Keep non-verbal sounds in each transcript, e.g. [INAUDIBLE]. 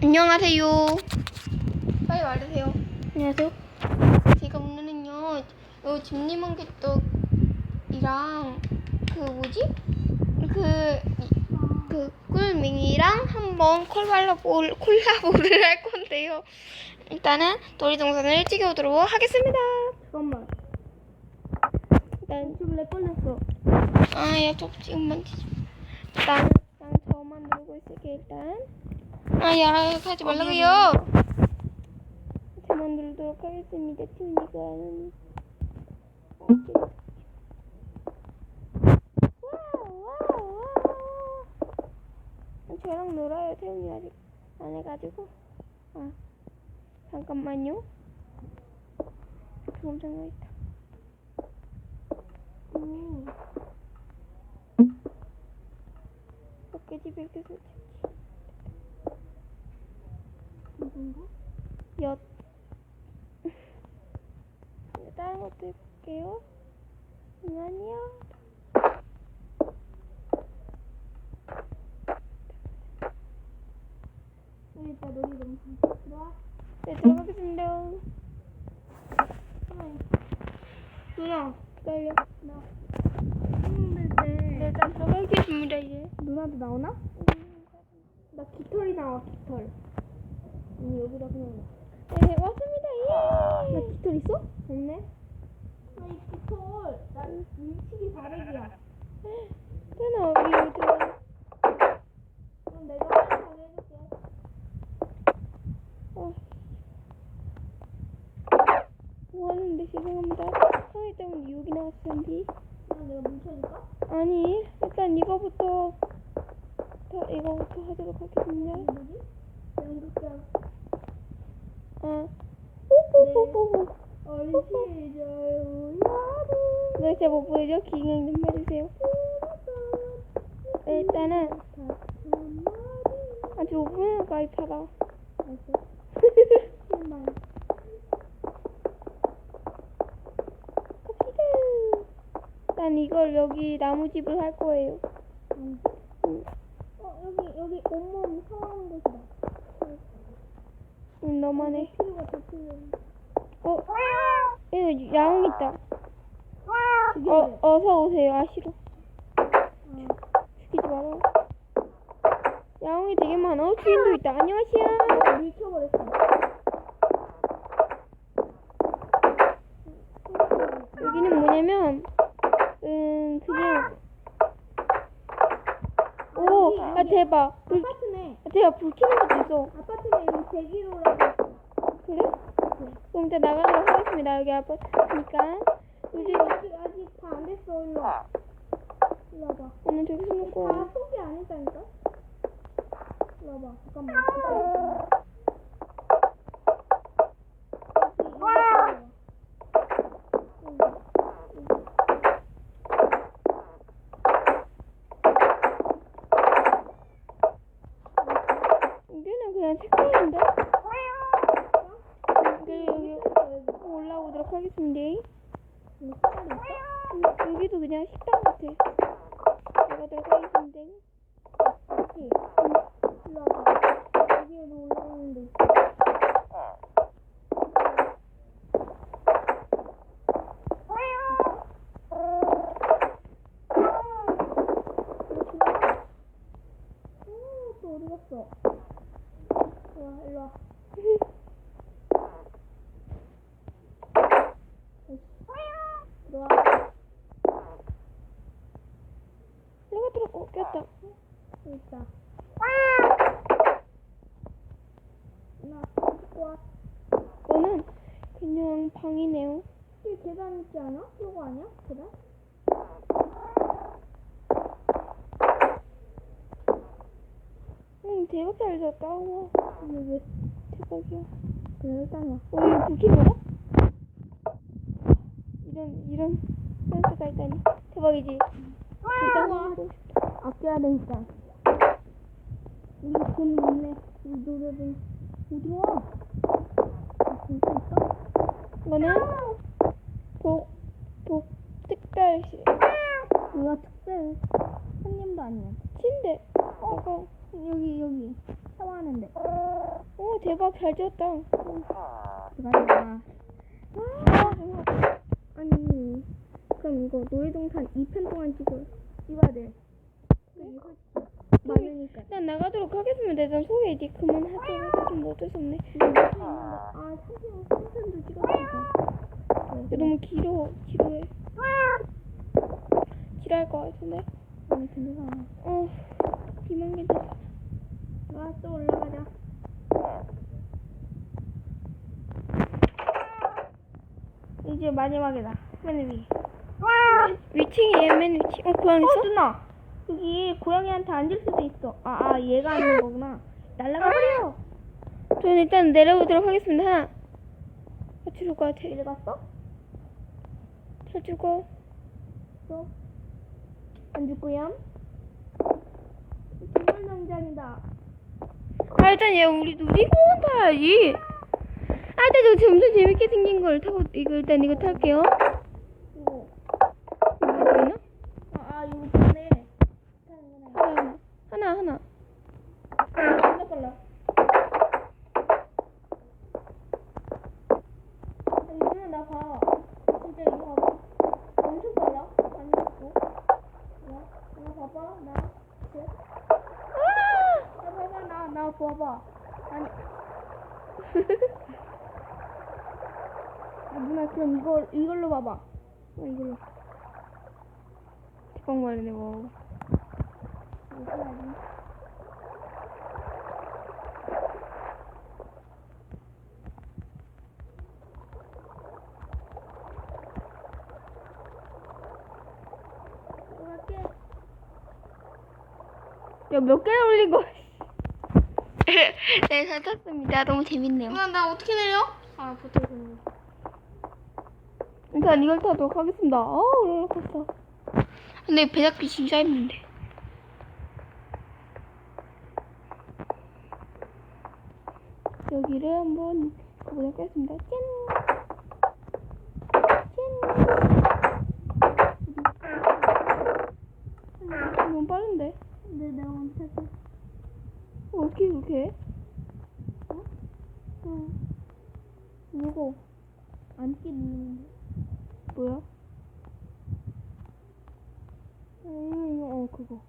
안녕하세요. 빨리 말하세요. 안녕하세요. 제가 오늘은요, 요 집님은 개떡이랑 그 뭐지? 그, 이- 그 꿀밍이랑 한번 콜라보, 콜라보를 할 건데요. 일단은 놀이동산을 일찍 오도록 하겠습니다. 잠깐만. 일단 내 걸렸어. 아, 야, 저 지금만 뒤져. 난, 난 저만 누르고 있을게, 일단. 아, 야, 가지 말라고요. 저만 누르도록 하겠습니다, 티우니가. 저랑 놀아요, 태훈이 아직 안 해가지고. 아, 잠깐만요. 엄청 나있다. 음. 어깨지 이렇게 설치. 이건가? 엿. [LAUGHS] 다른 것도 해볼게요. 여기 있다, 놀이 동산. 들어와. 네, 들어가겠습니다. 누나, 기다려. 나. 네, 했는데. 일단 들어가겠습니다, 이제. 누나도 나오나? 나 깃털이 나와, 깃털. 아니, 여기다 그냥. 네, 왔습니다, 예. 나 깃털 있어? 없네. 아니, 깃털. 나 밀치기 400이야. 누나, 우리 여기 들어가. 그럼 내가 빨리 보내줄게. 어. 뭐 하는데, 죄송합니다. 성희 때문에 여기 나왔었는데. 나 내가 뭉쳐줄까? 아니, 일단 이거부터, 다 이거부터 하도록 하겠습니다. 뭐지? 연극장. 아, 뽀뽀뽀뽀뽀. 어린 시절 우야도 네, 제가 못 보여줘? 기경 좀 해주세요. 일단은, 아주 5분을 가입하라. 갑시다. 난 이걸 여기 나무집을 할 거예요. 응. 어 여기 여기 온몸 곳이다. 응, 너만 해. 필요가 더 필요해. 어, 여기 야옹 있다. 죽여. 어, 어서 오세요. 아, 싫어. 어. 죽이지 마라. 야옹이 되게 많아. 어, 주인도 있다. 안녕하세요. 밀쳐버렸어. 여기는 뭐냐면, 음, 그냥, 오, 아, 대박. 불, 아파트 네. 아, 대박. 불 켜는 것도 있어. 여기 대기로라고. 있어. 그래? 그럼 일단 나가도록 하겠습니다. 여기 아파트니까. 우리 우리, 아직 아직 다 안 됐어. 일로 와. 일로 와봐. 오늘 저기 숨고. 다 소개 안 했다니까. 일로 와봐. 잠깐만. 여기, 여기 들어와. 여기. 여기는 그냥 색깔인데? 여기, 여기 올라오도록 하겠습니다. 여기 색깔이 있어? 음, 여기도 그냥 식당 같아. 나가도록 하겠습니다. 그치? 일로 와봐. 여기에도 올라오는 데 있어. 오, 또 어디 갔어? 일로 와, 일로 와. 들어와. 내가 여기 있다. 나 갖고 와. 이거는 그냥 방이네요. 여기 계단 있지 않아? 이거 아니야? 계단? 응, 대박 잘 잤다. 와, 근데 왜? 대박이야. 그래, 일단 와. 어, 이거 불킨 거야? 이런, 이런 센스가 있다니. 대박이지? 일단 와. 아껴야 되니까. 우리 돈 없네. 우리 노래를. 어디 와? 아, 진짜 있어? 이거는 복, 복, 특별실. 뭐야, 특별. 손님도 아니야. 침대. 이거 여기, 여기. 샤워하는데. 대박 잘 지었다. 들어가자. 아. 아니, 그럼 이거 놀이동산 2편 동안 찍어, 찍어야 돼. 많으니까. 일단 나가도록 하겠습니다. 일단 소개 이제 그만하도록 좀 어쩔 수 없네. 아, 3편, 3편도 찍었어. 이거 너무 길어, 지루해. 지루할 것 같은데. 아니, 괜찮아. 어, 비만 괜찮아. 아, 또 올라가자. 이제 마지막이다. 맨 위. 위층이에요, 맨 위층. 어, 고양이 어, 있어? 누나. 여기 고양이한테 앉을 수도 있어. 아, 아, 얘가 앉는 거구나. 날라가 버려. 저는 일단 내려보도록 하겠습니다. 하나. 아, 죽을 것 같아. 내려갔어? 잘 죽어. 또. 안 죽고요. 정말 농장이다. 아, 일단 얘 우리 놀이공원 타야지. 아, 일단 저 점점 재밌게 생긴 걸 타고, 이거 일단 이거 탈게요. 이거. 이거 뭐나 아, 아, 이거 좋네. 하나, 하나, 하나. 빨라, 빨라. 아니, 누나 나 봐. 진짜 이거 봐봐. 엄청 빨라. 안 죽고. 야, 나 봐봐. 나. 쟤. 아! 나 봐봐. 나, 나 봐봐. 아니. 아, 누나 그럼 이걸 이걸로 봐봐. 어, 이걸로. 대박 말이네, 뭐. 이거 해야지. 이렇게. 야, 몇 개나 올린 거? 네, 잘 탔습니다. 너무 재밌네요. 누나 나 어떻게 내려? 아, 붙어있네. 일단 이걸 타도록 하겠습니다. 어, 롤러코스터. 근데 배 잡기 진짜 힘든데. 여기를 한번 가보도록 하겠습니다. 짠! 짠! 너무 빠른데? 근데 내가 먼저 탈게. 어, 어떻게 그렇게 해? 응. 이거 앉기 누르는데. 뭐야? 음, 이거, 어, 그거.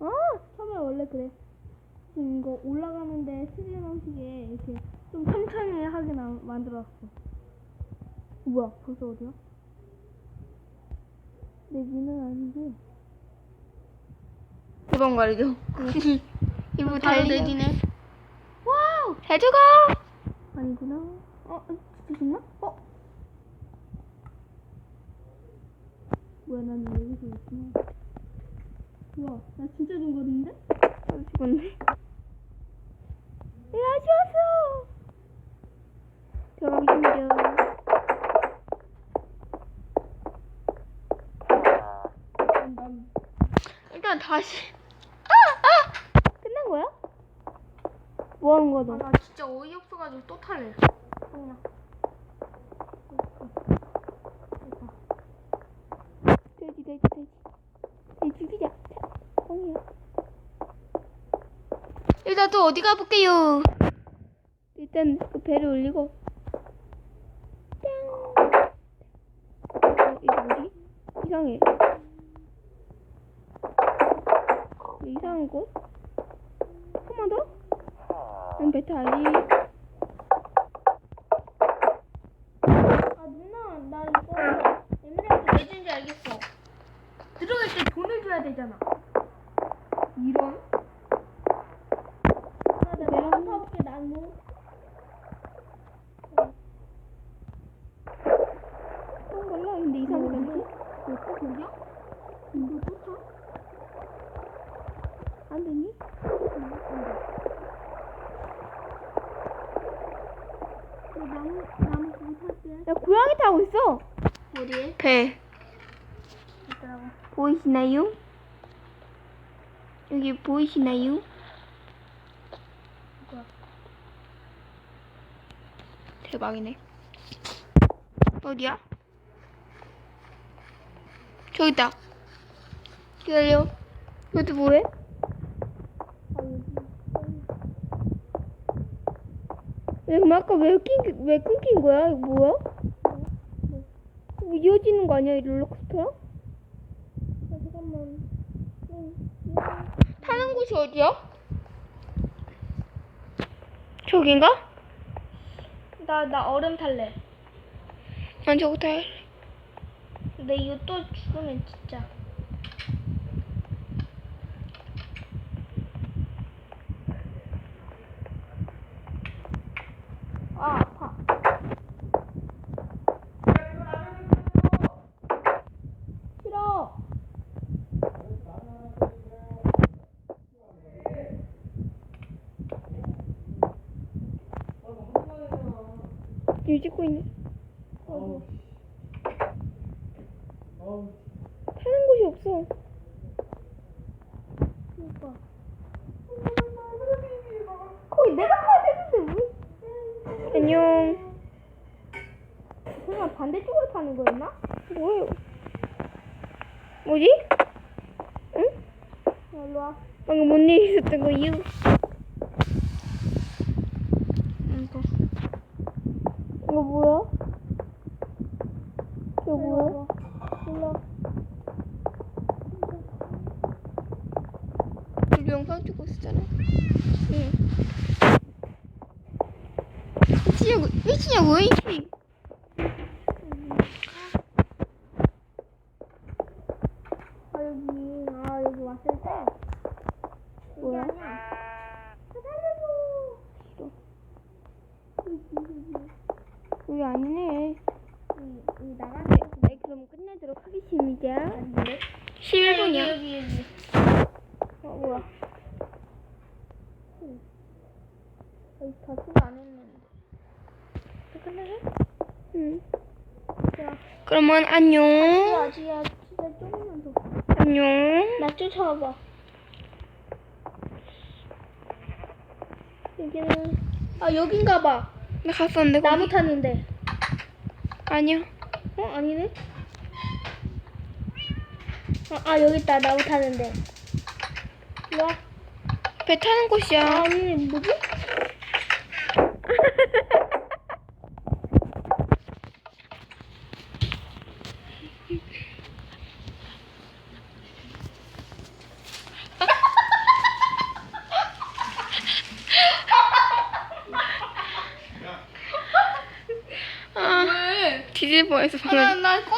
아! 처음에 원래 그래. 지금 이거 올라가는데 스릴 방식에 이렇게 좀 천천히 하게 나, 만들었어. 어, 뭐야? 벌써 어디야? 내 위는 아니지. 대박 말이죠. 이거 바로 달리네. 내리네. 와우! 잘 죽어! 아니구나. 어? 진짜 죽나? 어? 뭐야, 난 여기서 있구나. 우와, 나 진짜 죽었는데? 아, 죽었네. 야, 죽었어! 들어가겠습니다. 난 일단 다시. 아! 아! 끝난 거야? 뭐 하는 거야, 너? 아, 나 진짜 어이없어가지고 또 탈래. 그냥. 돼지, 돼지, 돼지. 돼지 죽이자. 뻥이야. 일단 또 어디 가볼게요? 일단 그 배를 올리고. 짠! 어, 이거 뭐지? 이상해. 이상한 곳? 한번 더? 난 배 타야지. 아, 누나, 나 이거 에메랄드 왜 준지 알겠어. 들어갈 때 돈을 줘야 되잖아. 이런? 아, 내가 한번 타볼게, 나무. 한 걸라? 근데 이상하게 안 돼. 너또 거기야? 이거 또 타? 안 되니? 나 나무, 나무 그거 탈게. 야, 고양이 타고 있어! 어디에? 배. 있더라고. 보이시나요? 여기 보이시나요? 대박이네. 어디야? 저기 있다. 기다려. 이것도 뭐해? 그럼 아까 왜, 낀, 왜 끊긴 거야? 이거 뭐야? 이거 이어지는 거 아니야, 이 롤러코스터랑? 아, 잠깐만. 타는 곳이 어디야? 저긴가? 나, 나 얼음 탈래. 난 저거 타야 근데 이거 또 죽으면 진짜. 아, 아파. 싫어. 일 찍고 있네. 어 타는 곳이 없어. 그러니까. 거기 내가 타야 되는데 왜? 안녕. 설마 반대쪽으로 타는 거였나? 뭐예요? 뭐지? 응? 야, 일로 와. 방금 뭔일 있었던 거 이유? 이거. 이거 뭐야? 이거 뭐야? 몰라. 찍고 있었잖아. 응. 미치냐고, 미치냐고, 미치. 아 여기 아 여기 왔을 때 뭐야? 이게 아니야. 아, 살려줘. 여기 아니네. 이, 이 나가네. 네, 그럼 끝내도록 하겠습니다. 아닌데? 11분이야. 여기 여기. 어, 뭐야? 여기 다 수고 안 했는데. 끝내래? 응. 야, 그러면 안녕. 아직이야. 진짜 조금만 더. 안녕. 나 쫓아와봐. 여기는 아 여긴가 봐. 나 갔었는데, 거기? 나무 타는데. 아니야. 어 아니네. 아, 아 여기 있다 나무 타는데. 일로 와. 배 타는 곳이야. 아니 뭐지? 아, 뻔했어, 방금. 나 꺼.